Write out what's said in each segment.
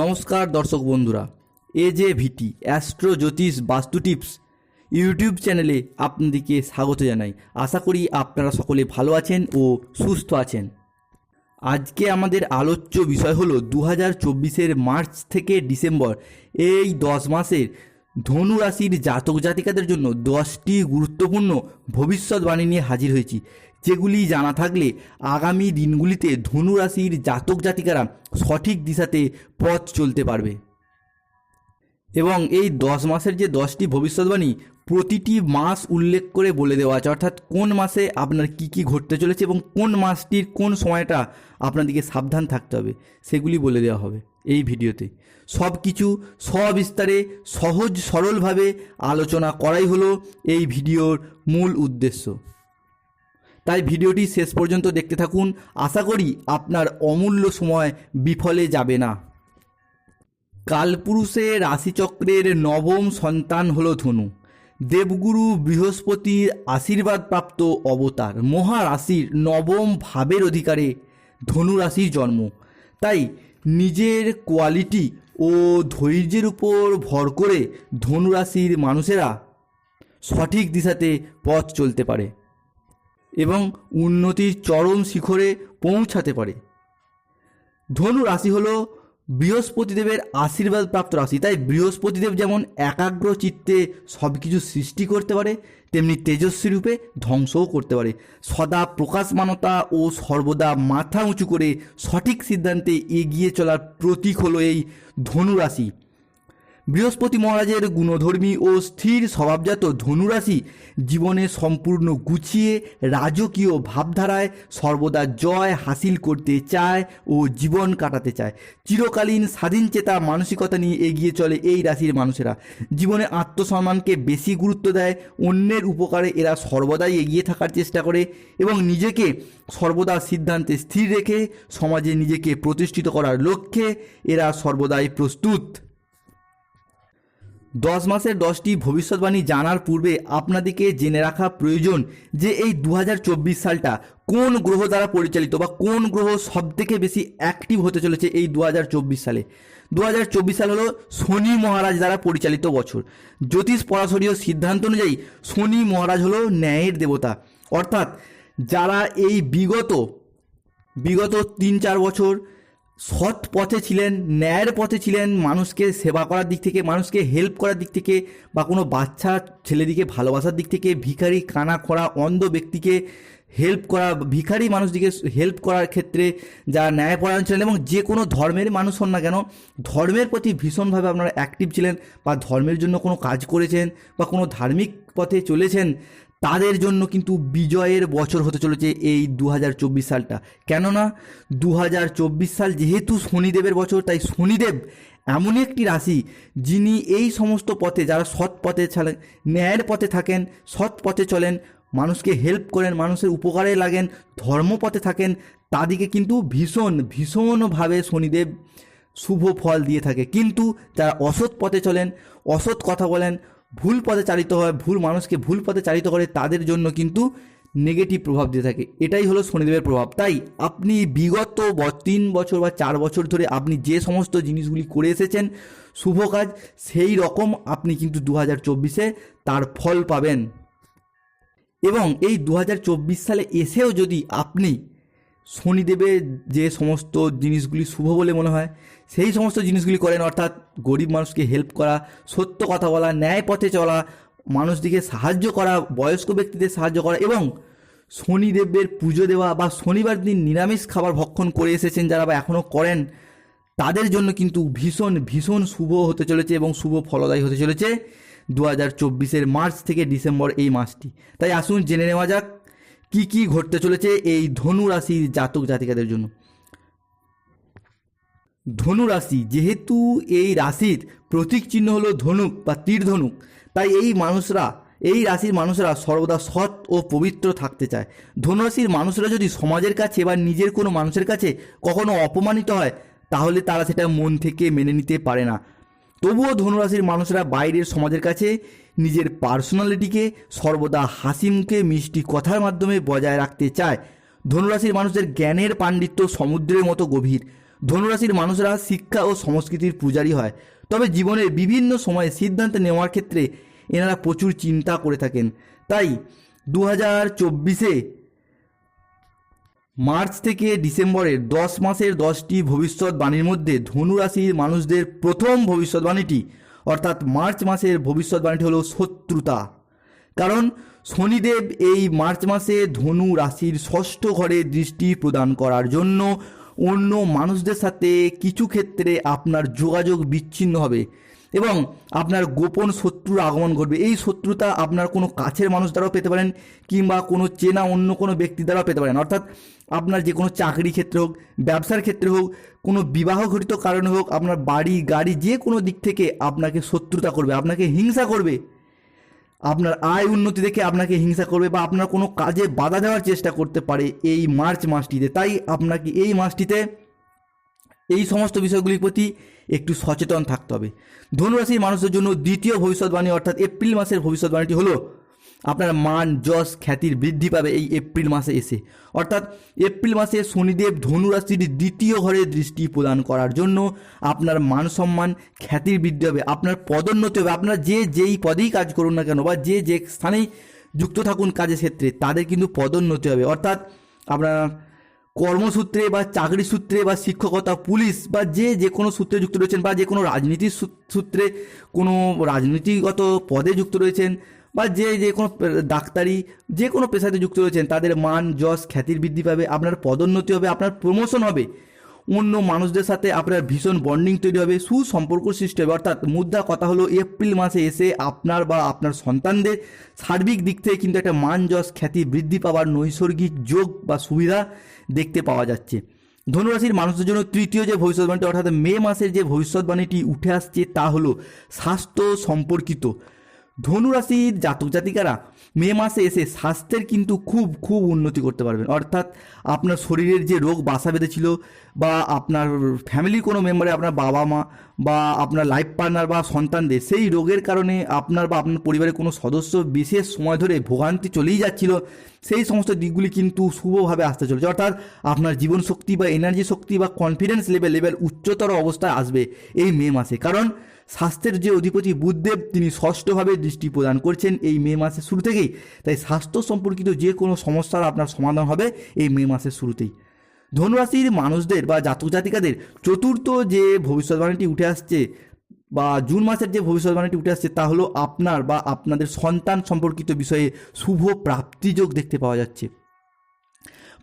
নমস্কার দর্শক বন্ধুরা, এ জে ভিটি, অ্যাস্ট্রো জ্যোতিষ বাস্তু টিপস ইউটিউব চ্যানেলে আপনাদেরকে স্বাগত জানাই। আশা করি আপনারা সকলে ভালো আছেন ও সুস্থ আছেন। আজকে আমাদের আলোচ্য বিষয় হলো দু হাজার মার্চ থেকে ডিসেম্বর, এই দশ মাসের ধনু রাশির জাতক জাতিকাদের জন্য দশটি গুরুত্বপূর্ণ ভবিষ্যৎবাণী নিয়ে হাজির হয়েছি। যেগুলি জানা থাকলে আগামী দিনগুলিতে ধনু রাশির জাতক জাতিকারা সঠিক দিশাতে পথ চলতে পারবে। এবং এই দশ মাসের যে দশটি ভবিষ্যৎবাণী প্রতিটি মাস উল্লেখ করে বলে দেওয়া আছে। অর্থাৎ কোন মাসে আপনার কি কি ঘটতে চলেছে এবং কোন মাসটির কোন সময়টা আপনাদেরকে সাবধান থাকতে হবে, সেগুলি বলে দেওয়া হবে এই ভিডিওতে। সব কিছু সবিস্তারে, সহজ সরলভাবে আলোচনা করাই হলো এই ভিডিওর মূল উদ্দেশ্য। তাই ভিডিওটি শেষ পর্যন্ত দেখতে থাকুন। আশা করি আপনার অমূল্য সময় বিফলে যাবে না। কালপুরুষের রাশিচক্রের নবম সন্তান হল ধনু। দেবগুরু বৃহস্পতির আশীর্বাদপ্রাপ্ত অবতার। মহারাশির নবম ভাবের অধিকারে ধনুরাশির জন্ম। তাই নিজের কোয়ালিটি ও ধৈর্যের উপর ভর করে ধনুরাশির মানুষেরা সঠিক দিশাতে পথ চলতে পারে এবং উন্নতির চরম শিখরে পৌঁছাতে পারে। ধনু রাশি হলো বৃহস্পতিদেবের আশীর্বাদ প্রাপ্ত রাশি। তাই বৃহস্পতিদেব যেমন একাগ্র চিত্তে সব কিছু সৃষ্টি করতে পারে, তেমনি তেজস্বী রূপে ধ্বংসও করতে পারে। সদা প্রকাশমানতা ও সর্বদা মাথা উঁচু করে সঠিক সিদ্ধান্তে এগিয়ে চলার প্রতীক হলো এই ধনু রাশি বৃহস্পতি মহারাজের গুণধর্মী ও স্থির স্বভাবজাত ধনুরাশি জীবনে সম্পূর্ণ গুছিয়ে রাজকীয় ভাবধারায় সর্বদা জয় হাসিল করতে চায় ও জীবন কাটাতে চায়। চিরকালীন স্বাধীন চেতা মানসিকতা নিয়ে এগিয়ে চলে এই রাশির মানুষেরা। জীবনে আত্মসম্মানকে বেশি গুরুত্ব দেয়, অন্যের উপকারে এরা সর্বদাই এগিয়ে থাকার চেষ্টা করে এবং নিজেকে সর্বদা সিদ্ধান্তে স্থির রেখে সমাজে নিজেকে প্রতিষ্ঠিত করার লক্ষ্যে এরা সর্বদাই প্রস্তুত। দশ মাসের দশটি ভবিষ্যৎবাণী জানার পূর্বে আপনাদেরকে জেনে রাখা প্রয়োজন যে এই দু হাজার চব্বিশ সালটা কোন গ্রহ দ্বারা পরিচালিত বা কোন গ্রহ সবথেকে বেশি অ্যাক্টিভ হতে চলেছে এই দু হাজার চব্বিশ সালে? দু হাজার চব্বিশ সাল হলো শনি মহারাজ দ্বারা পরিচালিত বছর। জ্যোতিষ পরাশরীয় সিদ্ধান্ত অনুযায়ী শনি মহারাজ হলো ন্যায়ের দেবতা। অর্থাৎ যারা এই বিগত বিগত তিন চার বছর সৎ পথে ছিলেন, ন্যায়ের পথে ছিলেন, মানুষকে সেবা করার দিক থেকে, মানুষকে হেল্প করার দিক থেকে, বা কোনো বাচ্চা ছেলেদিকে ভালোবাসার দিক থেকে, ভিখারি, কানা খরা অন্ধ ব্যক্তিকে হেল্প করা, ভিখারি মানুষদিকে হেল্প করার ক্ষেত্রে যারা ন্যায়পরায়ণ ছিলেন এবং যে কোনো ধর্মের মানুষ হন না কেন, ধর্মের প্রতি ভীষণভাবে আপনারা অ্যাক্টিভ ছিলেন বা ধর্মের জন্য কোনো কাজ করেছেন বা কোনো ধার্মিক পথে চলেছেন তাদের জন্য কিন্তু বিজয়ের বছর হতে চলেছে এই দু হাজার চব্বিশ সালটা। কেননা দু হাজার চব্বিশ সাল যেহেতু শনিদেবের বছর, তাই শনিদেব এমনই একটি রাশি যিনি এই সমস্ত পথে, যারা সৎ পথে ছাড়েন ন্যায়ের পথে থাকেন, সৎ পথে চলেন, মানুষকে হেল্প করেন, মানুষের উপকারে লাগেন ধর্মপথে থাকেন তাদেরকে কিন্তু ভীষণ, ভীষণভাবে শনিদেব শুভ ফল দিয়ে থাকে। কিন্তু যারা অসৎ পথে চলেন, অসৎ কথা বলেন ভুল পথে চালিত হয়, ভুল মানুষকে ভুল পথে চালিত করে তাদের জন্য কিন্তু নেগেটিভ প্রভাব দিয়ে থাকে। এটাই হলো শনিদেবের প্রভাব। তাই আপনি বিগত তিন বছর বা চার বছর ধরে আপনি যে সমস্ত জিনিসগুলি করে এসেছেন, শুভ কাজ, সেই রকম আপনি কিন্তু দু হাজার চব্বিশে তার ফল পাবেন। এবং এই দু হাজার চব্বিশ সালে এসেও যদি আপনি শনিদেবের যে সমস্ত জিনিসগুলি শুভ বলে মনে হয় সেই সমস্ত জিনিসগুলি করেন, অর্থাৎ গরিব মানুষকে হেল্প করা, সত্য কথা বলা ন্যায় পথে চলা মানুষদিকে সাহায্য করা, বয়স্ক ব্যক্তিদের সাহায্য করা এবং শনিদেবের পুজো দেওয়া বা শনিবার দিন নিরামিষ খাবার ভক্ষণ করে এসেছেন যারা বা এখনও করেন, তাদের জন্য কিন্তু ভীষণ ভীষণ শুভ হতে চলেছে এবং শুভ ফলদায়ী হতে চলেছে দু হাজার চব্বিশের মার্চ থেকে ডিসেম্বর এই মাসটি। তাই আসুন জেনে নেওয়া যাক, কি কি ঘটতে চলেছে এই ধনু রাশির জাতক জাতিকাদের জন্য। ধনু রাশি যেহেতু এই রাশির প্রতীক চিহ্ন হলো ধনুক বা তীর ধনুক তাই এই মানুষরা, এই রাশির মানুষরা সর্বদা সৎ ও পবিত্র থাকতে চায়। ধনুরাশির মানুষরা যদি সমাজের কাছে বা নিজের কোনো মানুষের কাছে কখনো অপমানিত হয়, তাহলে তারা সেটা মন থেকে মেনে নিতে পারে না। তবুও ধনুরাশির মানুষরা বাইরের সমাজের কাছে নিজের পার্সোনালিটিকে সর্বদা হাসি মুখে মিষ্টি কথার মাধ্যমে বজায় রাখতে চায়। ধনুরাশির মানুষদের জ্ঞানের পাণ্ডিত্য সমুদ্রের মতো গভীর। ধনুরাশির মানুষরা শিক্ষা ও সংস্কৃতির পূজারী হয়। তবে জীবনের বিভিন্ন সময়ে সিদ্ধান্ত নেওয়ার ক্ষেত্রে এনারা প্রচুর চিন্তা করে থাকেন। তাই দু হাজার চব্বিশে মার্চ থেকে ডিসেম্বরের দশ মাসের দশটি ভবিষ্যৎবাণীর মধ্যে ধনুরাশির মানুষদের প্রথম ভবিষ্যৎবাণীটি, অর্থাৎ মার্চ মাসের ভবিষ্যৎবাণীটি হলো শত্রুতা। কারণ শনিদেব এই মার্চ মাসে ধনু রাশির ষষ্ঠ ঘরে দৃষ্টি প্রদান করার জন্য অন্য মানুষদের সাথে কিছু ক্ষেত্রে আপনার যোগাযোগ বিচ্ছিন্ন হবে এবং আপনার গোপন শত্রুর আগমন ঘটবে। এই শত্রুতা আপনার কোনো কাছের মানুষ দ্বারাও পেতে পারেন কিংবা কোনো চেনা অন্য কোনো ব্যক্তি দ্বারাও পেতে পারেন। অর্থাৎ আপনার যে কোনো চাকরি ক্ষেত্রে হোক, ব্যবসার ক্ষেত্রে হোক, কোনো বিবাহ ঘটিত কারণে হোক, আপনার বাড়ি, গাড়ি যে কোনো দিক থেকে আপনাকে শত্রুতা করবে, আপনাকে হিংসা করবে। আপনার আয় উন্নতি দেখে আপনাকে হিংসা করবে বা আপনার কোনো কাজে বাধা দেওয়ার চেষ্টা করতে পারে এই মার্চ মাসটিতে। তাই আপনাকে এই মাসটিতে এই সমস্ত বিষয়গুলির প্রতি একটু সচেতন থাকতে হবে। ধনুরাশির মানুষের জন্য দ্বিতীয় ভবিষ্যৎবাণী অর্থাৎ এপ্রিল মাসের ভবিষ্যৎবাণীটি হলো আপনার মান, যশ খ্যাতির বৃদ্ধি পাবে এই এপ্রিল মাসে এসে। অর্থাৎ এপ্রিল মাসে শনিদেব ধনুরাশির দ্বিতীয় ঘরে দৃষ্টি প্রদান করার জন্য আপনার মান সম্মান খ্যাতির বৃদ্ধি হবে, আপনার পদোন্নতি হবে, আপনার যে যেই পদেই কাজ করুন না কেন বা যে যে স্থানেই যুক্ত থাকুন কাজের ক্ষেত্রে, তাদের কিন্তু পদোন্নতি হবে। অর্থাৎ আপনার কর্মসূত্রে বা চাকরি সূত্রে বা শিক্ষকতা, পুলিশ বা যে যে কোনো সূত্রে যুক্ত রয়েছেন বা যে কোনো রাজনীতির সূত্রে কোনো রাজনীতিগত পদে যুক্ত রয়েছেন বা যে যে কোনো ডাক্তারি যে কোনো পেশাতে যুক্ত রয়েছেন, তাদের মান, যশ, খ্যাতির বৃদ্ধি পাবে, আপনার পদোন্নতি হবে, আপনার প্রমোশন হবে। অন্য মানুষদের সাথে আপনার ভীষণ বন্ডিং তৈরি হবে, সুসম্পর্ক সৃষ্টি হবে। অর্থাৎ মুদ্রা কথা হলো, এপ্রিল মাসে এসে আপনার বা আপনার সন্তানদের সার্বিক দিক থেকে কিন্তু একটা মান, যশ, খ্যাতি বৃদ্ধি পাওয়ার নৈসর্গিক যোগ বা সুবিধা দেখতে পাওয়া যাচ্ছে। ধনুরাশির মানুষদের জন্য তৃতীয় যে ভবিষ্যৎবাণীটি, অর্থাৎ মে মাসের যে ভবিষ্যৎবাণীটি উঠে আসছে তা হলো, স্বাস্থ্য সম্পর্কিত। ধনুরাশির জাতক জাতিকারা মে মাসে এসে স্বাস্থ্যের কিন্তু খুব খুব উন্নতি করতে পারবেন। অর্থাৎ আপনার শরীরের যে রোগ বাসা বেঁধেছিল বা আপনার ফ্যামিলির কোনো মেম্বারে আপনার বাবা মা বা আপনার লাইফ পার্টনার বা সন্তানদের, সেই রোগের কারণে আপনার বা আপনার পরিবারের কোনো সদস্য বিশেষ সময় ধরে ভোগান্তি চলেই যাচ্ছিল, সেই সমস্ত দিকগুলি কিন্তু শুভভাবে আসতে চলেছে। অর্থাৎ আপনার জীবন শক্তি বা এনার্জি শক্তি বা কনফিডেন্স লেভেল লেভেল উচ্চতর অবস্থায় আসবে এই মে মাসে। কারণ স্বাস্থ্যের যে অধিপতি বুধদেব তিনি ষষ্ঠভাবে দৃষ্টি প্রদান করছেন এই মে মাসের শুরু থেকেই। তাই স্বাস্থ্য সম্পর্কিত যে কোনো সমস্যার আপনার সমাধান হবে এই মে মাসের শুরুতেই। ধনুরাশির মানুষদের বা জাতক জাতিকাদের চতুর্থ যে ভবিষ্যৎবাণীটি উঠে আসছে বা জুন মাসের যে ভবিষ্যৎবাণীটি উঠে আসছে, তা হলো আপনার বা আপনাদের সন্তান সম্পর্কিত বিষয়ে শুভ প্রাপ্তিযোগ দেখতে পাওয়া যাচ্ছে।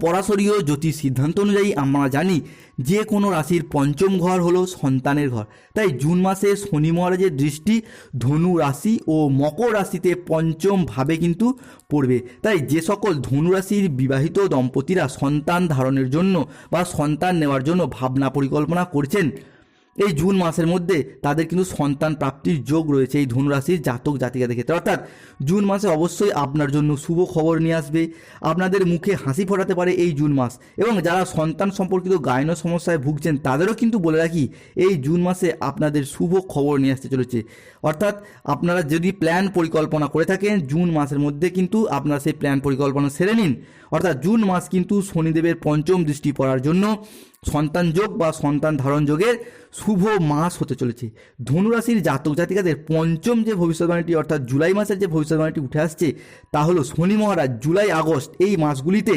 পরাশরীয় জ্যোতিষ সিদ্ধান্ত অনুযায়ী আমরা জানি যে কোনো রাশির পঞ্চম ঘর হলো সন্তানের ঘর। তাই জুন মাসে শনি মহারাজের দৃষ্টি ধনু রাশি ও মকর রাশিতে পঞ্চমভাবে কিন্তু পড়বে। তাই যে সকল ধনু রাশির বিবাহিত দম্পতিরা সন্তান ধারণের জন্য বা সন্তান নেওয়ার জন্য ভাবনা পরিকল্পনা করছেন এই জুন মাসের মধ্যে তাদের কিন্তু সন্তান প্রাপ্তির যোগ রয়েছে এই ধনুরাশির জাতক জাতিকাদের ক্ষেত্রে। অর্থাৎ জুন মাসে অবশ্যই আপনার জন্য শুভ খবর নিয়ে আসবে, আপনাদের মুখে হাসি ফোটাতে পারে এই জুন মাস এবং যারা সন্তান সম্পর্কিত গায়ন সমস্যায় ভুগছেন তাদেরও কিন্তু বলে রাখি, এই জুন মাসে আপনাদের শুভ খবর নিয়ে আসতে চলেছে। অর্থাৎ আপনারা যদি প্ল্যান পরিকল্পনা করে থাকেন, জুন মাসের মধ্যে কিন্তু আপনারা সেই প্ল্যান পরিকল্পনা সেরে নিন। অর্থাৎ জুন মাস কিন্তু শনিদেবের পঞ্চম দৃষ্টি পড়ার জন্য সন্তান যোগ বা সন্তান ধারণ যোগের শুভ মাস হতে চলেছে। ধনুরাশির জাতক জাতিকাদের পঞ্চম যে ভবিষ্যৎবাণীটি, অর্থাৎ জুলাই মাসের যে ভবিষ্যৎবাণীটি উঠে আসছে, তা হলো শনি মহারাজ জুলাই, আগস্ট এই মাসগুলিতে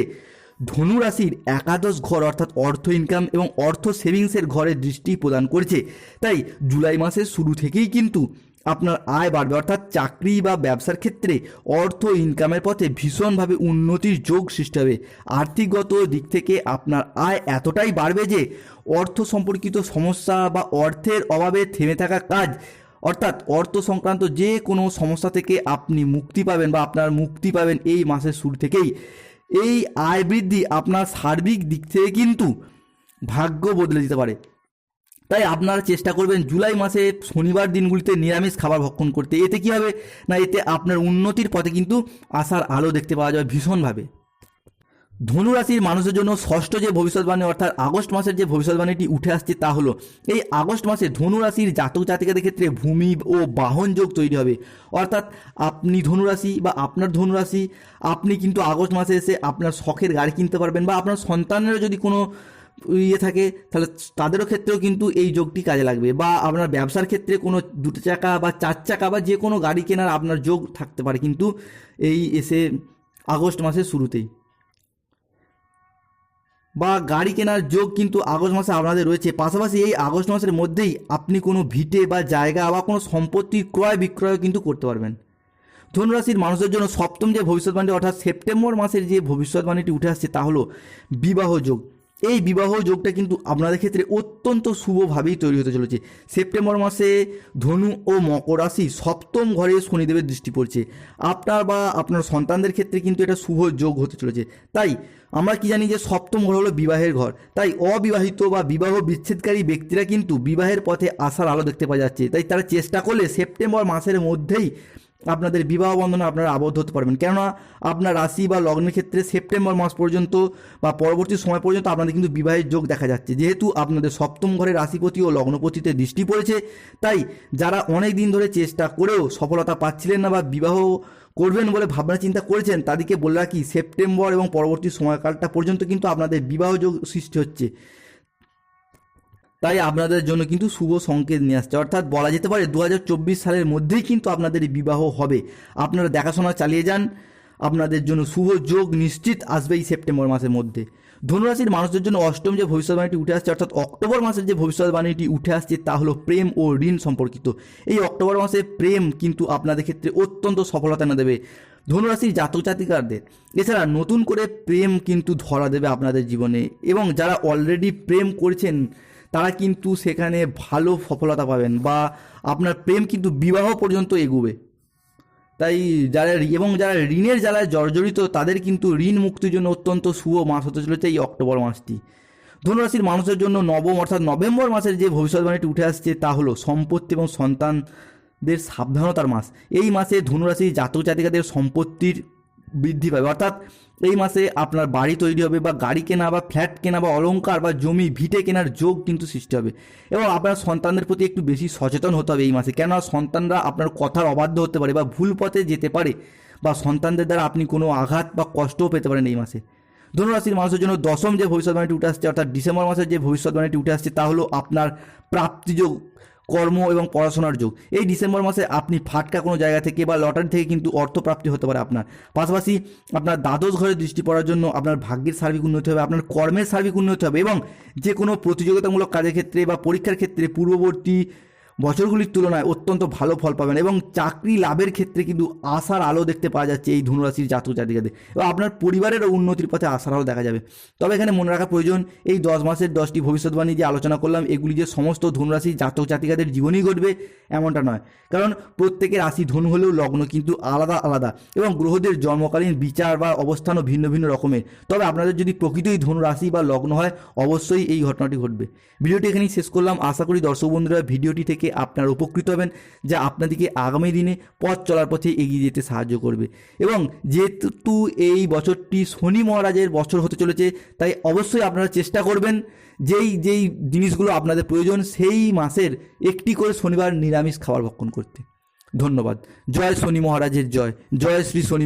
ধনুরাশির একাদশ ঘর, অর্থাৎ অর্থ ইনকাম এবং অর্থ সেভিংসের ঘরে দৃষ্টি প্রদান করেছে। তাই জুলাই মাসের শুরু থেকেই কিন্তু আপনার আয় বাড়বে। অর্থাৎ চাকরি বা ব্যবসার ক্ষেত্রে অর্থ ইনকামের পথে ভীষণভাবে উন্নতির যোগ সৃষ্টি হবে। আর্থিকগত দিক থেকে আপনার আয় এতটাই বাড়বে যে অর্থ সম্পর্কিত সমস্যা বা অর্থের অভাবে থেমে থাকা কাজ, অর্থাৎ অর্থ সংক্রান্ত যে কোনো সমস্যা থেকে আপনি মুক্তি পাবেন বা আপনার মুক্তি পাবেন এই মাসের শুরু থেকেই। এই আয় বৃদ্ধি আপনার সার্বিক দিক থেকে কিন্তু ভাগ্য বদলে দিতে পারে। তাই আপনারা চেষ্টা করবেন জুলাই মাসে শনিবার দিনগুলিতে নিরামিষ খাবার ভক্ষণ করতে। এতে কী হবে? না, এতে আপনার উন্নতির পথে কিন্তু আসার আলো দেখতে পাওয়া যাবে ভীষণভাবে। ধনুরাশির মানুষের জন্য ষষ্ঠ যে ভবিষ্যৎবাণী, অর্থাৎ আগস্ট মাসের যে ভবিষ্যৎবাণীটি উঠে আসছে তা হলো, এই আগস্ট মাসে ধনুরাশির জাতক জাতিকাদের ক্ষেত্রে ভূমি ও বাহন যোগ তৈরি হবে। অর্থাৎ আপনি ধনুরাশি বা আপনার ধনুরাশি, আপনি কিন্তু আগস্ট মাসে এসে আপনার শখের গাড়ি কিনতে পারবেন বা আপনার সন্তানেরও যদি কোনো ইয়ে থাকে, তাহলে তাদেরও ক্ষেত্রেও কিন্তু এই যোগটি কাজে লাগবে। বা আপনার ব্যবসার ক্ষেত্রে কোনো দুটো চাকা বা চার চাকা বা যে কোনো গাড়ি কেনার আপনার যোগ থাকতে পারে কিন্তু এই এসে আগস্ট মাসের শুরুতেই। বা গাড়ি কেনার যোগ কিন্তু আগস্ট মাসে আপনাদের রয়েছে। পাশাপাশি এই আগস্ট মাসের মধ্যেই আপনি কোনো ভিটে বা জায়গা বা কোনো সম্পত্তি ক্রয় বিক্রয় কিন্তু করতে পারবেন। ধনুরাশির মানুষের জন্য সপ্তম যে ভবিষ্যৎবাণী, অর্থাৎ সেপ্টেম্বর মাসের যে ভবিষ্যৎবাণীটি উঠে আসছে তা হলো বিবাহ যোগ। এই বিবাহ যোগটা কিন্তু আপনাদের ক্ষেত্রে অত্যন্ত শুভভাবেই তৈরি হতে চলেছে। সেপ্টেম্বর মাসে ধনু ও মকর রাশি সপ্তম ঘরে শনিদেবের দৃষ্টি পড়ছে। আপনার বা আপনার সন্তানদের ক্ষেত্রে কিন্তু এটা শুভ যোগ হতে চলেছে। তাই আমরা কি জানি যে সপ্তম ঘর হলো বিবাহের ঘর। তাই অবিবাহিত বা বিবাহ বিচ্ছেদকারী ব্যক্তিরা কিন্তু বিবাহের পথে আসার আলো দেখতে পাওয়া যাচ্ছে। তাই তারা চেষ্টা করলে সেপ্টেম্বর মাসের মধ্যেই আপনাদের বিবাহ বন্ধনে আপনারা আবদ্ধ হতে পারবেন। কেননা আপনার রাশি বা লগ্নের ক্ষেত্রে সেপ্টেম্বর মাস পর্যন্ত বা পরবর্তী সময় পর্যন্ত আপনাদের কিন্তু বিবাহের যোগ দেখা যাচ্ছে। যেহেতু আপনাদের সপ্তম ঘরে রাশিপতি ও লগ্নপতিতে দৃষ্টি পড়েছে, তাই যারা অনেক দিন ধরে চেষ্টা করেও সফলতা পাচ্ছিলেন না বা বিবাহ করবেন বলে ভাবনা চিন্তা করেছেন, তাদেরকে বলে রাখি, সেপ্টেম্বর এবং পরবর্তী সময়কালটা পর্যন্ত কিন্তু আপনাদের বিবাহ যোগ সৃষ্টি হচ্ছে। তাই আপনাদের জন্য কিন্তু শুভ সংকেত নিয়ে আসছে। অর্থাৎ বলা যেতে পারে দু হাজার চব্বিশ সালের মধ্যেই কিন্তু আপনাদের বিবাহ হবে। আপনারা দেখাশোনা চালিয়ে যান। আপনাদের জন্য শুভ যোগ নিশ্চিত আসবে এই সেপ্টেম্বর মাসের মধ্যে। ধনুরাশির মানুষদের জন্য অষ্টম যে ভবিষ্যৎবাণীটি উঠে আসছে, অর্থাৎ অক্টোবর মাসের যে ভবিষ্যৎবাণীটি উঠে আসছে, তা হলো প্রেম ও ঋণ সম্পর্কিত। এই অক্টোবর মাসে প্রেম কিন্তু আপনাদের ক্ষেত্রে অত্যন্ত সফলতা এনে দেবে ধনুরাশির জাতক জাতিকারদের এছাড়া নতুন করে প্রেম কিন্তু ধরা দেবে আপনাদের জীবনে। এবং যারা অলরেডি প্রেম করছেন তারা কিন্তু সেখানে ভালো সফলতা পাবেন বা আপনার প্রেম কিন্তু বিবাহ পর্যন্ত এগুবে। তাই যারা এবং যারা ঋণের জ্বালায় জর্জরিত, তাদের কিন্তু ঋণ মুক্তির জন্য অত্যন্ত শুভ মাস হতে চলেছে এই অক্টোবর মাসটি। ধনুরাশির মানুষের জন্য নবম অর্থাৎ নভেম্বর মাসের যে ভবিষ্যৎবাণীটি উঠে আসছে, তা হলো সম্পত্তি এবং সন্তানদের সাবধানতার মাস। এই মাসে ধনুরাশির জাতক জাতিকাদের সম্পত্তির বৃদ্ধি পাবে। অর্থাৎ এই মাসে আপনার বাড়ি তৈরি হবে বা গাড়ি কেনা বা ফ্ল্যাট কেনা বা অলংকার বা জমি, ভিটে কেনার যোগ কিন্তু সৃষ্টি হবে। এবং আপনার সন্তানদের প্রতি একটু বেশি সচেতন হতে হবে এই মাসে। কেননা সন্তানরা আপনার কথার অবাধ্য হতে পারে বা ভুল পথে যেতে পারে বা সন্তানদের দ্বারা আপনি কোনো আঘাত বা কষ্টও পেতে পারেন এই মাসে। ধনুরাশির মানুষের জন্য দশম যে ভবিষ্যৎবাণীটি উঠে আসছে, অর্থাৎ ডিসেম্বর মাসের যে ভবিষ্যৎবাণীটি উঠে আসছে, তা হলো আপনার প্রাপ্তিযোগ। কর্ম এবং পড়াশোনার যোগ। এই ডিসেম্বর মাসে আপনি ফাটকা কোনো জায়গা থেকে বা লটারি থেকে কিন্তু অর্থপ্রাপ্তি হতে পারে আপনার। পাশাপাশি আপনার দ্বাদশ ঘরে দৃষ্টি পড়ার জন্য আপনার ভাগ্যের সার্বিক উন্নতি হবে, আপনার কর্মের সার্বিক উন্নতি হবে এবং যে কোনো প্রতিযোগিতামূলক কাজের ক্ষেত্রে বা পরীক্ষার ক্ষেত্রে পূর্ববর্তী বছরগুলির তুলনায় অত্যন্ত ভালো ফল পাবেন এবং চাকরি লাভের ক্ষেত্রে কিন্তু আশার আলো দেখতে পাওয়া যাচ্ছে এই ধনুরাশির জাতক জাতিকাদের। এবং আপনার পরিবারেরও উন্নতির পথে আশার আলো দেখা যাবে। তবে এখানে মনে রাখা প্রয়োজন, এই দশ মাসের দশটি ভবিষ্যৎবাণী যে আলোচনা করলাম, এগুলি যে সমস্ত ধনুরাশির জাতক জাতিকাদের জীবনেই ঘটবে, এমনটা নয়। কারণ প্রত্যেকের রাশি ধনু হলেও লগ্ন কিন্তু আলাদা আলাদা এবং গ্রহদের জন্মকালীন বিচার বা অবস্থানও ভিন্ন ভিন্ন রকমের। তবে আপনাদের যদি প্রকৃতই ধনু রাশি বা লগ্ন হয়, অবশ্যই এই ঘটনাটি ঘটবে। ভিডিওটি এখানেই শেষ করলাম। আশা করি দর্শক বন্ধুরা, ভিডিওটি থেকে আপনারা উপকৃত হবেন, যা আপনাদেরকে আগামী দিনে পথ চলার পথে এগিয়ে যেতে সাহায্য করবে। এবং যেহেতু এই বছরটি শনি মহারাজের বছর হতে চলেছে, তাই অবশ্যই আপনারা চেষ্টা করবেন, যেই যেই জিনিসগুলো আপনাদের প্রয়োজন, সেই মাসের একটি করে শনিবার নিরামিষ খাবার ভক্ষণ করতে। ধন্যবাদ। জয় শনি মহারাজের জয়। জয় শ্রী শনি